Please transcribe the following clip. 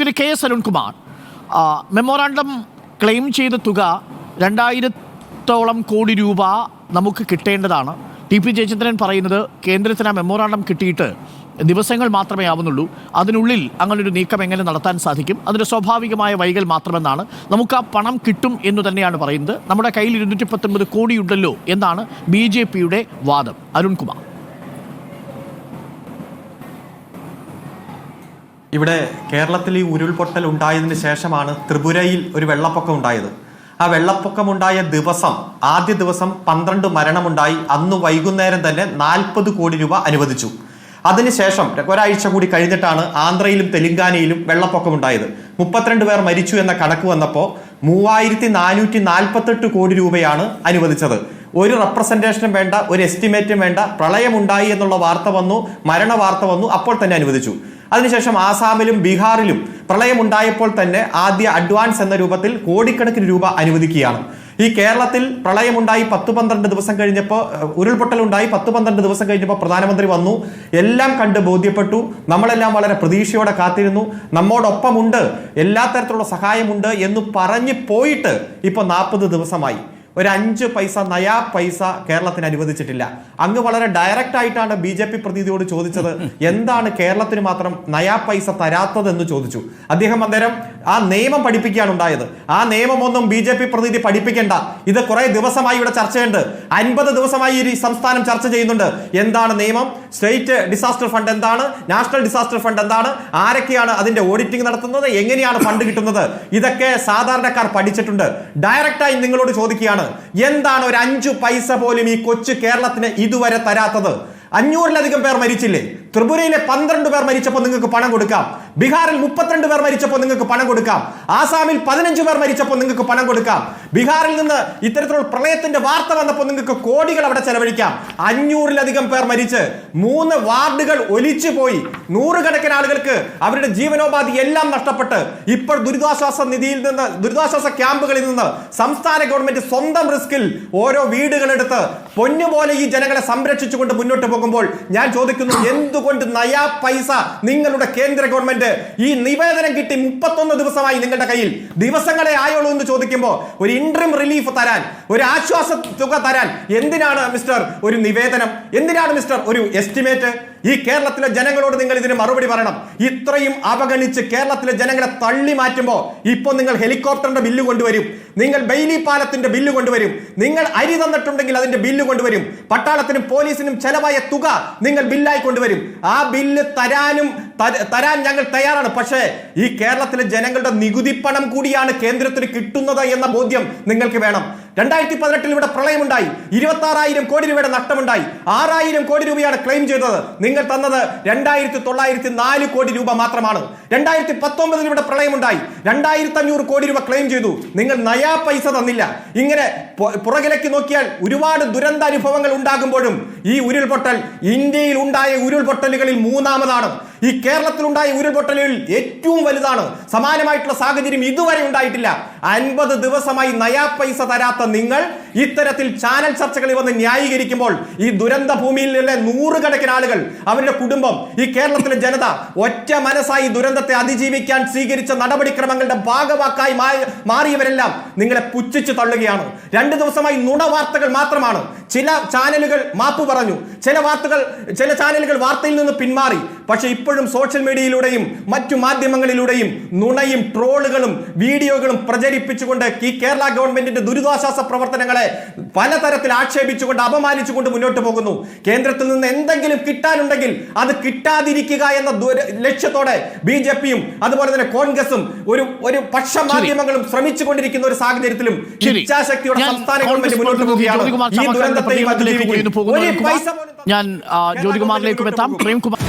Advocate K S Arunkumar memorandum claim ചെയ്ത തുക രണ്ടായിരത്തോളം കോടി രൂപ നമുക്ക് കിട്ടേണ്ടതാണ്. ടി പി ജയചന്ദ്രൻ പറയുന്നത് കേന്ദ്രത്തിന് ആ മെമ്മോറാണ്ടം കിട്ടിയിട്ട് ദിവസങ്ങൾ മാത്രമേ ആവുന്നുള്ളൂ. അതിനുള്ളിൽ അങ്ങനൊരു നീക്കം എങ്ങനെ നടത്താൻ സാധിക്കും? അതിന്റെ സ്വാഭാവികമായ വൈകൽ മാത്രമെന്നാണ്. നമുക്ക് ആ പണം കിട്ടും എന്ന് തന്നെയാണ് പറയുന്നത്. നമ്മുടെ കയ്യിൽ ഇരുന്നൂറ്റി പത്തൊൻപത് കോടിയുണ്ടല്ലോ എന്നാണ് ബി ജെ പിയുടെ വാദം. അരുൺകുമാർ. ഇവിടെ കേരളത്തിൽ ഈ ഉരുൾപൊട്ടൽ ഉണ്ടായതിന് ശേഷമാണ് ത്രിപുരയിൽ ഒരു വെള്ളപ്പൊക്കം ഉണ്ടായത്. ആ വെള്ളപ്പൊക്കം ഉണ്ടായ ദിവസം ആദ്യ ദിവസം പന്ത്രണ്ട് മരണമുണ്ടായി. അന്ന് വൈകുന്നേരം തന്നെ നാൽപ്പത് കോടി രൂപ അനുവദിച്ചു. അതിനുശേഷം ഒരാഴ്ച കൂടി കഴിഞ്ഞിട്ടാണ് ആന്ധ്രയിലും തെലുങ്കാനയിലും വെള്ളപ്പൊക്കം ഉണ്ടായത്. മുപ്പത്തിരണ്ട് പേർ മരിച്ചു എന്ന കണക്ക് വന്നപ്പോൾ മൂവായിരത്തി നാനൂറ്റി നാൽപ്പത്തെട്ട് കോടി രൂപയാണ് അനുവദിച്ചത്. ഒരു റെപ്രസെന്റേഷനും വേണ്ട ഒരു എസ്റ്റിമേറ്റും വേണ്ട പ്രളയമുണ്ടായി എന്നുള്ള വാർത്ത വന്നു മരണ വാർത്ത വന്നു അപ്പോൾ തന്നെ അനുവദിച്ചു. അതിനുശേഷം ആസാമിലും ബീഹാറിലും പ്രളയമുണ്ടായപ്പോൾ തന്നെ ആദ്യ അഡ്വാൻസ് എന്ന രൂപത്തിൽ കോടിക്കണക്കിന് രൂപ അനുവദിക്കുകയാണ്. ഈ കേരളത്തിൽ പ്രളയമുണ്ടായി പത്ത് പന്ത്രണ്ട് ദിവസം കഴിഞ്ഞപ്പോൾ ഉരുൾപൊട്ടലുണ്ടായി പത്ത് പന്ത്രണ്ട് ദിവസം കഴിഞ്ഞപ്പോൾ പ്രധാനമന്ത്രി വന്നു എല്ലാം കണ്ട് ബോധ്യപ്പെട്ടു നമ്മളെല്ലാം വളരെ പ്രതീക്ഷയോടെ കാത്തിരുന്നു നമ്മോടൊപ്പമുണ്ട് എല്ലാ തരത്തിലുള്ള സഹായമുണ്ട് എന്ന് പറഞ്ഞു പോയിട്ട് ഇപ്പോൾ നാൽപ്പത് ദിവസമായി. ഒരു അഞ്ച് പൈസ നയാ പൈസ കേരളത്തിന് അനുവദിച്ചിട്ടില്ല. അങ്ങ് വളരെ ഡയറക്റ്റ് ആയിട്ടാണ് ബി ജെ പി പ്രതിനിധിയോട് ചോദിച്ചത് എന്താണ് കേരളത്തിന് മാത്രം നയാ പൈസ തരാത്തതെന്ന് ചോദിച്ചു. അദ്ദേഹം അന്നേരം ആ നിയമം പഠിപ്പിക്കുകയാണ് ഉണ്ടായത്. ആ നിയമമൊന്നും ബി ജെ പി പ്രതിനിധി പഠിപ്പിക്കേണ്ട. ഇത് കുറെ ദിവസമായി ഇവിടെ ചർച്ചയുണ്ട്. അൻപത് ദിവസമായി ഈ സംസ്ഥാനം ചർച്ച ചെയ്യുന്നുണ്ട്. എന്താണ് നിയമം? സ്റ്റേറ്റ് ഡിസാസ്റ്റർ ഫണ്ട് എന്താണ്? നാഷണൽ ഡിസാസ്റ്റർ ഫണ്ട് എന്താണ്? ആരൊക്കെയാണ് അതിന്റെ ഓഡിറ്റിംഗ് നടത്തുന്നത്? എങ്ങനെയാണ് ഫണ്ട് കിട്ടുന്നത്? ഇതൊക്കെ സാധാരണക്കാർ പഠിച്ചിട്ടുണ്ട്. ഡയറക്റ്റായി നിങ്ങളോട് ചോദിക്കുകയാണ്. എന്താണ് ഒരു അഞ്ചു പൈസ പോലും ഈ കൊച്ചു കേരളത്തിന് ഇതുവരെ തരാത്തത്? അഞ്ഞൂറിലധികം പേർ മരിച്ചില്ലേ? ത്രിപുരയിലെ പന്ത്രണ്ട് പേർ മരിച്ചപ്പോൾ നിങ്ങൾക്ക് പണം കൊടുക്കാം. ബീഹാറിൽ മുപ്പത്തിരണ്ട് പേർ മരിച്ചപ്പോൾ നിങ്ങൾക്ക് പണം കൊടുക്കാം. ആസാമിൽ പതിനഞ്ച് പേർ മരിച്ചപ്പോൾ നിങ്ങൾക്ക് പണം കൊടുക്കാം. ബീഹാറിൽ നിന്ന് ഇത്തരത്തിലുള്ള പ്രളയത്തിന്റെ വാർത്ത വന്നപ്പോൾ നിങ്ങൾക്ക് കോടികൾ അവിടെ ചെലവഴിക്കാം. അഞ്ഞൂറിലധികം പേർ മരിച്ച് മൂന്ന് വാർഡുകൾ ഒലിച്ചു പോയി. നൂറുകണക്കിന് ആളുകൾക്ക് അവരുടെ ജീവനോപാധി എല്ലാം നഷ്ടപ്പെട്ട് ഇപ്പോൾ ദുരിതാശ്വാസ നിധിയിൽ നിന്ന് ദുരിതാശ്വാസ ക്യാമ്പുകളിൽ നിന്ന് സംസ്ഥാന ഗവൺമെന്റ് സ്വന്തം റിസ്കിൽ ഓരോ വീടുകളെടുത്ത് പൊന്നുപോലെ ഈ ജനങ്ങളെ സംരക്ഷിച്ചുകൊണ്ട് മുന്നോട്ട് പോകുമ്പോൾ ഞാൻ ചോദിക്കുന്നു എന്തുകൊണ്ട് നയാ പൈസ നിങ്ങളുടെ കേന്ദ്ര ഗവൺമെന്റ് ഈ നിവേദനം കിട്ടി മുപ്പത്തൊന്ന് ദിവസമായി നിങ്ങളുടെ കയ്യിൽ. ദിവസങ്ങളെ ആയുള്ളൂ എന്ന് ചോദിക്കുമ്പോൾ ഒരു ഇൻട്രീം റിലീഫ് തരാൻ ഒരു ആശ്വാസ തുക തരാൻ എന്തിനാണ് മിസ്റ്റർ ഒരു നിവേദനം? എന്തിനാണ് മിസ്റ്റർ ഒരു എസ്റ്റിമേറ്റ് ഈ കേരളത്തിലെ ജനങ്ങളോട് നിങ്ങൾ ഇതിന് മറുപടി പറയണം. ഇത്രയും അവഗണിച്ച് കേരളത്തിലെ ജനങ്ങളെ തള്ളി മാറ്റുമ്പോൾ ഇപ്പോൾ നിങ്ങൾ ഹെലികോപ്റ്ററിന്റെ ബില്ല് കൊണ്ടുവരും. നിങ്ങൾ ബെയിലി പാലത്തിന്റെ ബില്ല് കൊണ്ടുവരും. നിങ്ങൾ അരി തന്നിട്ടുണ്ടെങ്കിൽ അതിന്റെ ബില്ല് കൊണ്ടുവരും. പട്ടാളത്തിനും പോലീസിനും ചെലവായ തുക നിങ്ങൾ ബില്ലായി കൊണ്ടുവരും. ആ ബില്ല് തരാനും തരാൻ ഞങ്ങൾ തയ്യാറാണ്. പക്ഷേ ഈ കേരളത്തിലെ ജനങ്ങളുടെ നികുതി പണം കൂടിയാണ് കേന്ദ്രത്തിന് കിട്ടുന്നത് എന്ന ബോധ്യം നിങ്ങൾക്ക് വേണം. രണ്ടായിരത്തി പതിനെട്ടിൽ ഇവിടെ പ്രളയമുണ്ടായി. ഇരുപത്തി ആറായിരം കോടി രൂപയുടെ നഷ്ടമുണ്ടായി. ആറായിരം കോടി രൂപയാണ് ക്ലെയിം ചെയ്തത്. നിങ്ങൾ തന്നത് രണ്ടായിരത്തി തൊള്ളായിരത്തി നാല് കോടി രൂപ മാത്രമാണ്. രണ്ടായിരത്തി പത്തൊമ്പതിൽ ഇവിടെ പ്രളയമുണ്ടായി. രണ്ടായിരത്തി അഞ്ഞൂറ് കോടി രൂപ ക്ലെയിം ചെയ്തു. നിങ്ങൾ നയാ പൈസ തന്നില്ല. ഇങ്ങനെ പുറകിലേക്ക് നോക്കിയാൽ ഒരുപാട് ദുരന്ത അനുഭവങ്ങൾ ഉണ്ടാകുമ്പോഴും ഈ ഉരുൾപൊട്ടൽ ഇന്ത്യയിൽ ഉണ്ടായ ഉരുൾപൊട്ടലുകളിൽ മൂന്നാമതാണ്. ഈ കേരളത്തിലുണ്ടായ ഉണ്ടായ ഉരുൾപൊട്ടലുകളിൽ ഏറ്റവും വലുതാണ്. സമാനമായിട്ടുള്ള സാഹചര്യം ഇതുവരെ ഉണ്ടായിട്ടില്ല. അൻപത് ദിവസമായി നയാ പൈസ തരാത്ത നിങ്ങൾ ഇത്തരത്തിൽ ചാനൽ ചർച്ചകളിൽ വന്ന് ന്യായീകരിക്കുമ്പോൾ ഈ ദുരന്ത ഭൂമിയിലെ നൂറുകണക്കിന് ആളുകൾ അവരുടെ കുടുംബം ഈ കേരളത്തിലെ ജനത ഒറ്റ മനസ്സായി ദുരന്തത്തെ അതിജീവിക്കാൻ സ്വീകരിച്ച നടപടിക്രമങ്ങളുടെ ഭാഗവാക്കായി മാറിയവരെല്ലാം നിങ്ങളെ പുച്ഛിച്ചു തള്ളുകയാണ്. രണ്ടു ദിവസമായി നുണ വാർത്തകൾ മാത്രമാണ്. ചില ചാനലുകൾ മാപ്പ് പറഞ്ഞു. ചില വാർത്തകൾ ചില ചാനലുകൾ വാർത്തയിൽ നിന്ന് പിന്മാറി. പക്ഷെ ഇപ്പോഴും സോഷ്യൽ മീഡിയയിലൂടെയും മറ്റു മാധ്യമങ്ങളിലൂടെയും നുണയും ട്രോളുകളും വീഡിയോകളും പ്രചരിപ്പിച്ചുകൊണ്ട് ഈ കേരള ഗവൺമെന്റിന്റെ ദുരിതാശ്വാസ പ്രവർത്തനങ്ങളെ പലതരത്തിൽ ആക്ഷേപിച്ചുകൊണ്ട് അപമാനിച്ചുകൊണ്ട് മുന്നോട്ട് പോകുന്നു. കേന്ദ്രത്തിൽ നിന്ന് എന്തെങ്കിലും കിട്ടാനുണ്ടെങ്കിൽ അത് കിട്ടാതിരിക്കുക എന്ന ലക്ഷ്യത്തോടെ ബി ജെ പിയും അതുപോലെ തന്നെ കോൺഗ്രസും ഒരു ഒരു പക്ഷ മാധ്യമങ്ങളും ശ്രമിച്ചുകൊണ്ടിരിക്കുന്ന ഒരു സാഹചര്യത്തിലും ഇച്ഛാശക്തിയുടെ സംസ്ഥാന ഗവൺമെന്റ് മുന്നോട്ട് പോകുകയാണ്. പോവുകയാണ് ഈ ദുരന്തത്തെയും ഞാൻ ജ്യോതികുമാറിലേക്കും എത്താം. പ്രേംകുമാർ